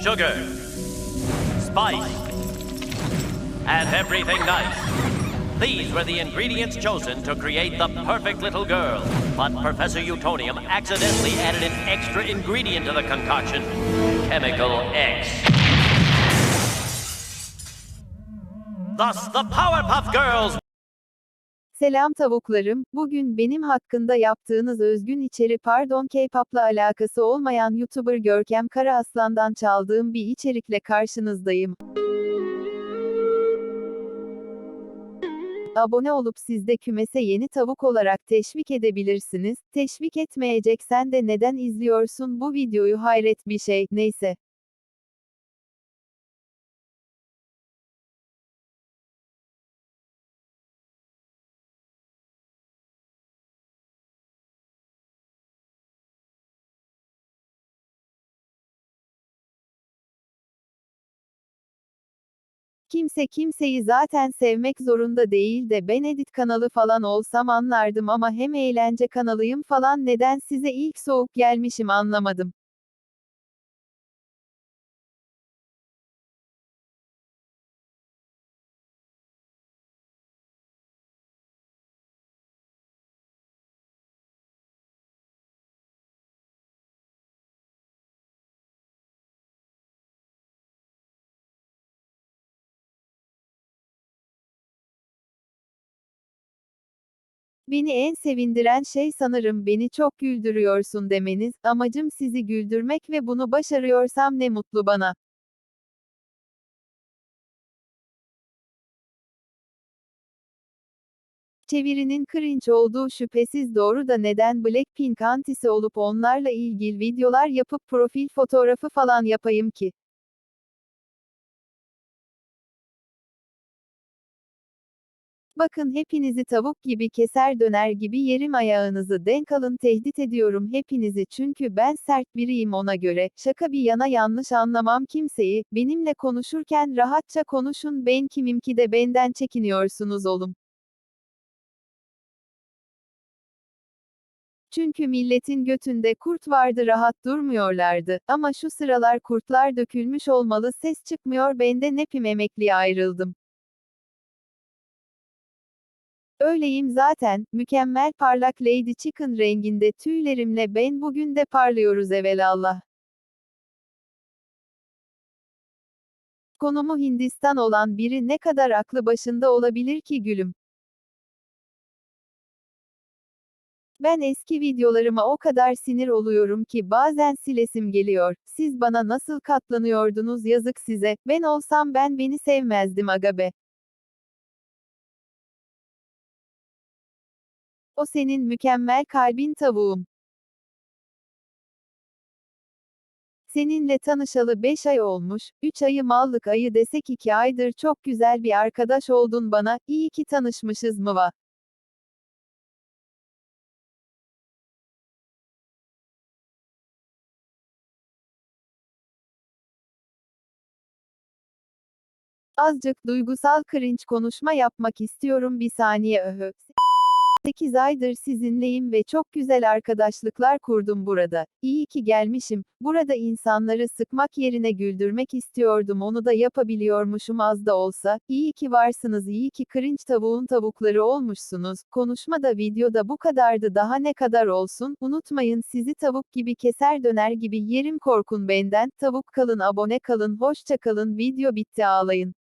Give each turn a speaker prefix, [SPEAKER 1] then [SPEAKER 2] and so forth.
[SPEAKER 1] sugar, spice, and everything nice. These were the ingredients chosen to create the perfect little girl. But Professor Utonium accidentally added an extra ingredient to the concoction Chemical X. Thus, the Powerpuff Girls
[SPEAKER 2] Selam tavuklarım, bugün benim hakkında yaptığınız özgün içeri pardon K-pop'la alakası olmayan YouTuber Görkem Karaaslan'dan çaldığım bir içerikle karşınızdayım. Abone olup siz de kümese yeni tavuk olarak teşvik edebilirsiniz. Teşvik etmeyeceksen de neden izliyorsun bu videoyu hayret bir şey, neyse. Kimse kimseyi zaten sevmek zorunda değil de ben edit kanalı falan olsam anlardım ama hem eğlence kanalıyım falan neden size ilk soğuk gelmişim anlamadım. Beni en sevindiren şey sanırım beni çok güldürüyorsun demeniz, amacım sizi güldürmek ve bunu başarıyorsam ne mutlu bana. Çevirinin cringe olduğu şüphesiz doğru da neden Blackpink antisi olup onlarla ilgili videolar yapıp profil fotoğrafı falan yapayım ki? Bakın hepinizi tavuk gibi keser döner gibi yerim ayağınızı denk alın tehdit ediyorum hepinizi çünkü ben sert biriyim ona göre, şaka bir yana yanlış anlamam kimseyi, benimle konuşurken rahatça konuşun. Ben kimim ki de benden çekiniyorsunuz oğlum. Çünkü milletin götünde kurt vardı rahat durmuyorlardı, ama şu sıralar kurtlar dökülmüş olmalı ses çıkmıyor. Bende nepim emekliye ayrıldım. Öyleyim zaten, mükemmel parlak Lady Chicken renginde tüylerimle ben bugün de parlıyoruz evelallah. Konumu Hindistan olan biri ne kadar aklı başında olabilir ki gülüm? Ben eski videolarıma o kadar sinir oluyorum ki bazen silesim geliyor. Siz bana nasıl katlanıyordunuz yazık size. Ben olsam ben beni sevmezdim aga O senin mükemmel kalbin tavuğum. Seninle tanışalı 5 ay olmuş, 3 ayı mallık ayı desek 2 aydır çok güzel bir arkadaş oldun bana, iyi ki tanışmışız mıva. Azıcık duygusal cringe konuşma yapmak istiyorum bir saniye öhö. 8 aydır sizinleyim ve çok güzel arkadaşlıklar kurdum burada. İyi ki gelmişim. Burada insanları sıkmak yerine güldürmek istiyordum onu da yapabiliyormuşum az da olsa. İyi ki varsınız iyi ki cringe tavuğun tavukları olmuşsunuz. Konuşma da videoda bu kadardı daha ne kadar olsun. Unutmayın sizi tavuk gibi keser döner gibi yerim korkun benden. Tavuk kalın abone kalın hoşça kalın video bitti ağlayın.